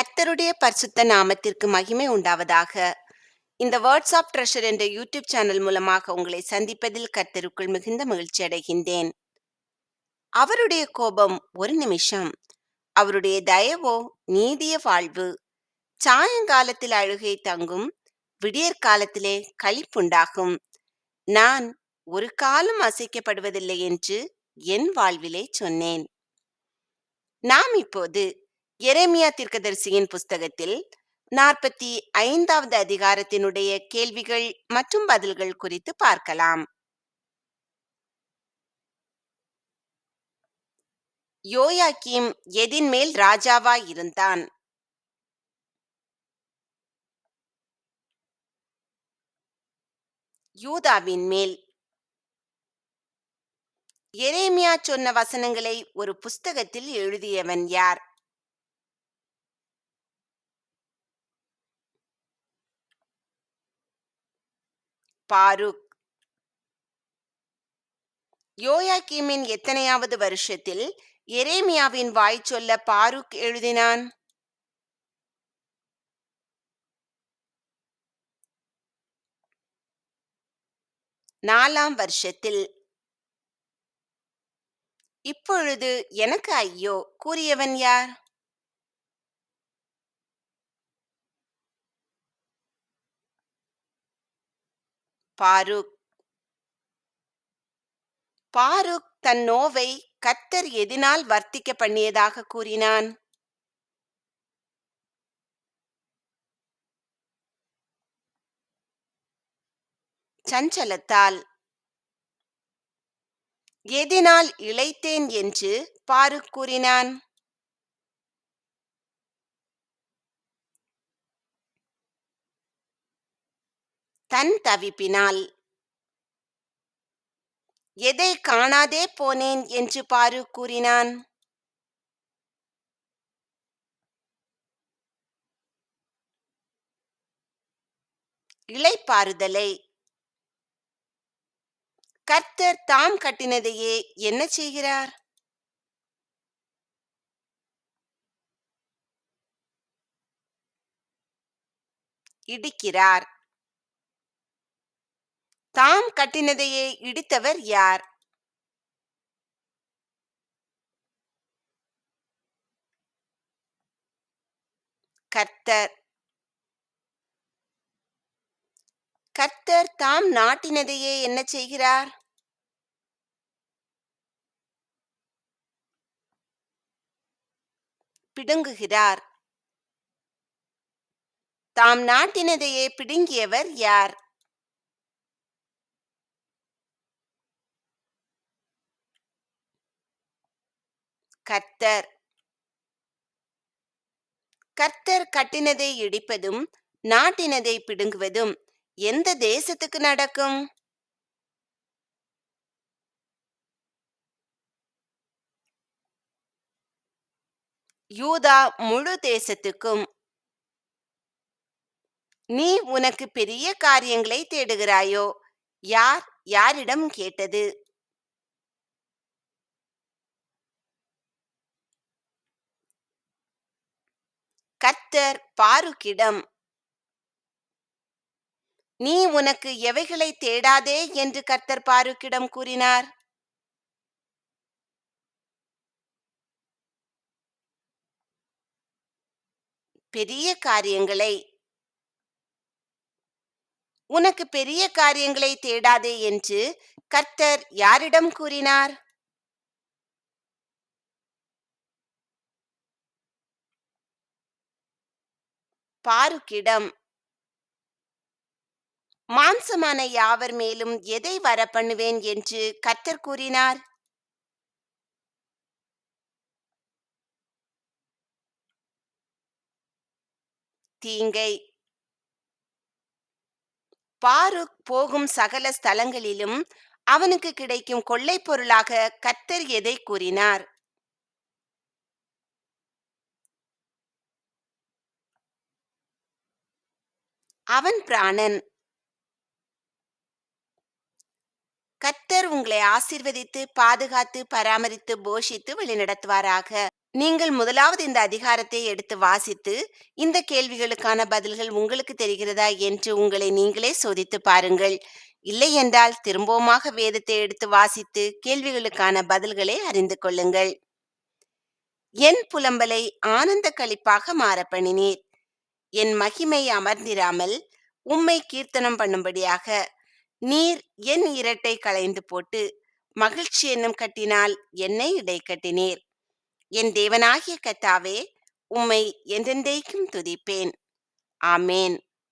கர்த்தருடைய பரிசுத்த நாமத்திற்கு மகிமை உண்டாவதாக. இந்த வேர்ட்ஸ் ஆஃப் ட்ரெஷர் என்ற யூடியூப் சேனல் மூலமாக உங்களை சந்திப்பதில் கர்த்தருக்குள் மிகுந்த மகிழ்ச்சி அடைகின்றேன். அவருடைய கோபம் ஒரு நிமிஷம். அவருடைய தயவோ நீதிய வாழ்வு. சாயங்காலத்தில் அழுகை தங்கும். விடியற் காலத்திலே கழிப்புண்டாகும் நான் ஒரு காலம் அசைக்கப்படுவதில்லை என்று என் வாழ்விலே சொன்னேன். நாம் இப்போது எரேமியா தீர்க்கதரிசியின் புஸ்தகத்தில் நாற்பத்தி ஐந்தாவது அதிகாரத்தினுடைய கேள்விகள் மற்றும் பதில்கள் குறித்து பார்க்கலாம். யோயாக்கீம் எதின் மேல் ராஜாவாய் இருந்தான்? யூதாவின் மேல். எரேமியா சொன்ன வசனங்களை ஒரு புஸ்தகத்தில் எழுதியவன் யார்? பாருக் யோயாக்கீமின் எத்தனையாவது வருஷத்தில் எரேமியாவின் வாய் சொல்ல பாருக் எழுதினான்? நாலாம் வருஷத்தில். இப்பொழுது எனக்கு ஐயோ கூறியவன் யார்? பாருக் பாருக் தன் நோவை கத்தர் எதினால் வர்த்திக்க பண்ணியதாக கூறினான். சஞ்சலத்தால் எதினால் இழைத்தேன் என்று பாருக் கூறினான். தன் தவிப்பினால். எதை காணாதே போனேன் என்று பாரு கூறினான். இளைப்பாறுதலை. கர்த்தர் தாம் கட்டினதையே என்ன செய்கிறார்? இடிக்கிறார். தாம் கட்டினதையே இடித்தவர் யார்? கர்த்தர். கர்த்தர் தாம் நாட்டினதையே என்ன செய்கிறார்? பிடுங்குகிறார். தாம் நாட்டினதையே பிடுங்கியவர் யார்? கர்த்தர். கர்த்தர் கட்டினதை இடிப்பதும் நாட்டினதை பிடுங்குவதும் எந்த தேசத்துக்கு நடக்கும்? யூதா முழு தேசத்துக்கும். நீ உனக்கு பெரிய காரியங்களை தேடுகிறாயோ? யார் யாரிடம் கேட்டது? கர்த்தர் பாருக்கிடம். நீ உனக்கு எவைகளை தேடாதே? என்று கர்த்தர் பாருக்கிடம் கூறினார். பெரிய காரியங்களை உனக்கு பெரிய காரியங்களை தேடாதே என்று கர்த்தர் யாரிடம் கூறினார்? பாருக்கிடம். மாம்சமான யாவர் மேலும் எதை வர பண்ணுவேன் என்று கர்த்தர் கூறினார். தீங்கை. பாருக் போகும் சகல ஸ்தலங்களிலும் அவனுக்கு கிடைக்கும் கொள்ளை பொருளாக கர்த்தர் எதை கூறினார்? அவன் பிராணன். கத்தர் உங்களை ஆசிர்வதித்து பாதுகாத்து பராமரித்து போஷித்து வழிநடத்துவாராக. நீங்கள் முதலாவது இந்த அதிகாரத்தை எடுத்து வாசித்து இந்த கேள்விகளுக்கான பதில்கள் உங்களுக்கு தெரிகிறதா என்று உங்களை நீங்களே சோதித்து பாருங்கள். இல்லை என்றால் திரும்பவுமாக வேதத்தை எடுத்து வாசித்து கேள்விகளுக்கான பதில்களை அறிந்து கொள்ளுங்கள். என் புலம்பலை ஆனந்த களிப்பாக மாற பண்ணினீர். என் மகிமை அமர்ந்திராமல் உம்மை கீர்த்தனம் பண்ணும்படியாக நீர் என் இரட்டை களைந்து போட்டு மகிழ்ச்சி என்னும் கட்டினால் என்னை இடை கட்டினீர். என் தேவனாகிய கத்தாவே உம்மை என்றென்றைக்கும் துதிப்பேன். ஆமேன்.